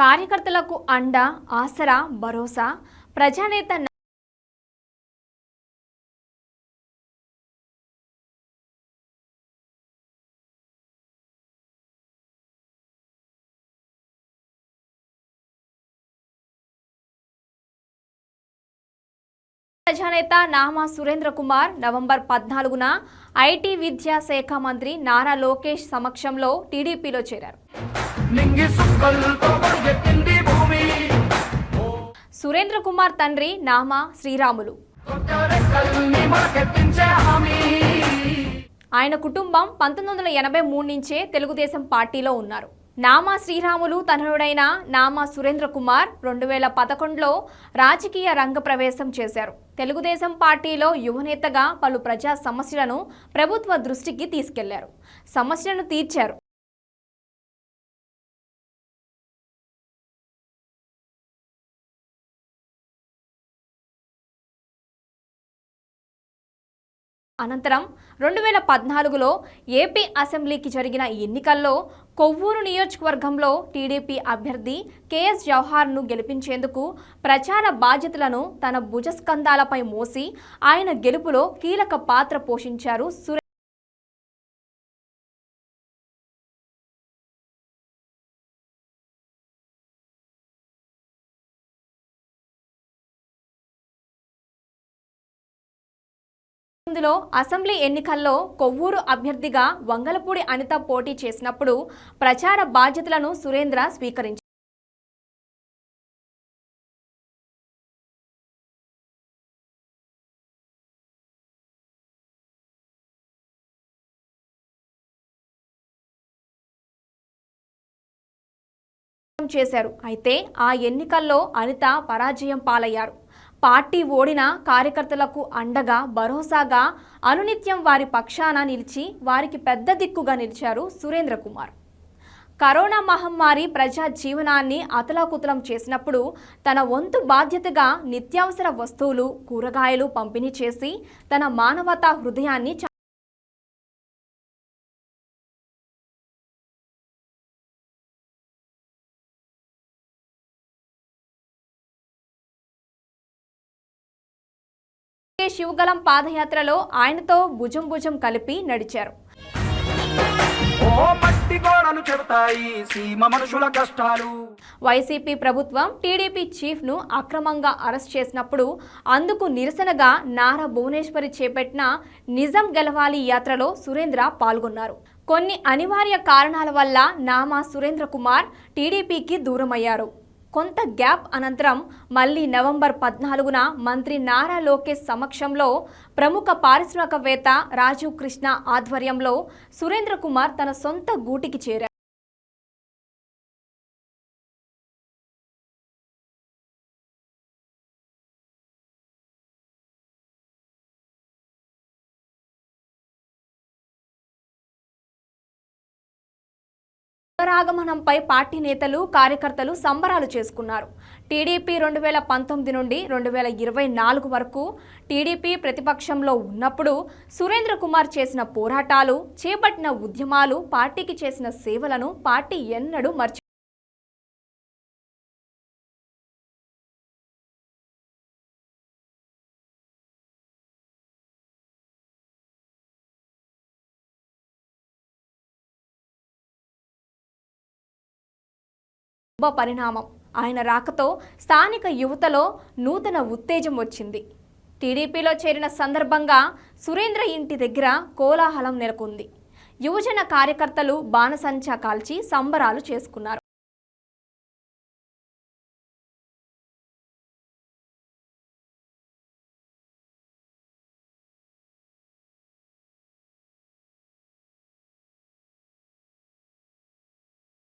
కార్యకర్తలకు అండ ఆసరా భరోసా ప్రజానేత ప్రజానేత నామా సురేంద్ర కుమార్ నవంబర్ పద్నాలుగున ఐటీ విద్యాశాఖ మంత్రి నారా లోకేష్ సమక్షంలో టీడీపీలో చేరారు. సురేంద్ర కుమార్ తండ్రి నామా శ్రీరాములు. ఆయన కుటుంబం పంతొమ్మిది వందల ఎనభై మూడు నుంచే తెలుగుదేశం పార్టీలో ఉన్నారు. నామా శ్రీరాములు తనయుడైన నామా సురేంద్ర కుమార్ రెండు వేల పదకొండులో రాజకీయ రంగ ప్రవేశం చేశారు. తెలుగుదేశం పార్టీలో యువనేతగా పలు ప్రజా సమస్యలను ప్రభుత్వ దృష్టికి తీసుకెళ్ళారు. సమస్యలను తీర్చారు. అనంతరం రెండు వేల పద్నాలుగులో ఏపీ అసెంబ్లీకి జరిగిన ఎన్నికల్లో కొవ్వూరు నియోజకవర్గంలో టీడీపీ అభ్యర్థి కేఎస్ జవహార్ను గెలిపించేందుకు ప్రచార బాధ్యతలను తన భుజస్కంధాలపై మోసి ఆయన గెలుపులో కీలక పాత్ర పోషించారు సురే ఇందులో అసెంబ్లీ ఎన్నికల్లో కొవ్వూరు అభ్యర్థిగా వంగలపూడి అనిత పోటీ చేసినప్పుడు ప్రచార బాధ్యతలను సురేంద్ర స్వీకరించారు చేశారు. అయితే ఆ ఎన్నికల్లో అనిత పరాజయం పాలయ్యారు. పార్టీ ఓడిన కార్యకర్తలకు అండగా భరోసాగా అనునిత్యం వారి పక్షాన నిలిచి వారికి పెద్ద దిక్కుగా నిలిచారు సురేంద్ర కుమార్. కరోనా మహమ్మారి ప్రజా జీవనాన్ని అతలాకుతలం చేసినప్పుడు తన వంతు బాధ్యతగా నిత్యావసర వస్తువులు కూరగాయలు పంపిణీ చేసి తన మానవతా హృదయాన్ని శివగలం పాదయాత్రలో ఆయనతో భుజం భుజం కలిపి నడిచారు. వైసీపీ ప్రభుత్వం టీడీపీ చీఫ్ను అక్రమంగా అరెస్ట్ చేసినప్పుడు అందుకు నిరసనగా నారా భువనేశ్వరి చేపట్టిన నిజం గెలవాలి యాత్రలో సురేంద్ర పాల్గొన్నారు. కొన్ని అనివార్య కారణాల వల్ల నామా సురేంద్ర కుమార్ టీడీపీకి దూరమయ్యారు. కొంత గ్యాప్ అనంతరం మళ్ళీ నవంబర్ పద్నాలుగున మంత్రి నారా లోకేష్ సమక్షంలో ప్రముఖ పారిశ్రామికవేత్త రాజీవ్ కృష్ణ ఆధ్వర్యంలో సురేంద్ర కుమార్ తన సొంత గూటికి చేరారు. పునరాగమనంపై పార్టీ నేతలు కార్యకర్తలు సంబరాలు చేసుకున్నారు. టీడీపీ రెండు వేల పంతొమ్మిది నుండి రెండు వేల ఇరవై నాలుగు వరకు టీడీపీ ప్రతిపక్షంలో ఉన్నప్పుడు సురేంద్ర కుమార్ చేసిన పోరాటాలు చేపట్టిన ఉద్యమాలు పార్టీకి చేసిన సేవలను పార్టీ ఎన్నడూ మర్చి శుభ పరిణామం. ఆయన రాకతో స్థానిక యువతలో నూతన ఉత్తేజం వచ్చింది. టీడీపీలో చేరిన సందర్భంగా సురేంద్ర ఇంటి దగ్గర కోలాహలం నెలకొంది. యువజన కార్యకర్తలు బాణసంచా కాల్చి సంబరాలు చేసుకున్నారు.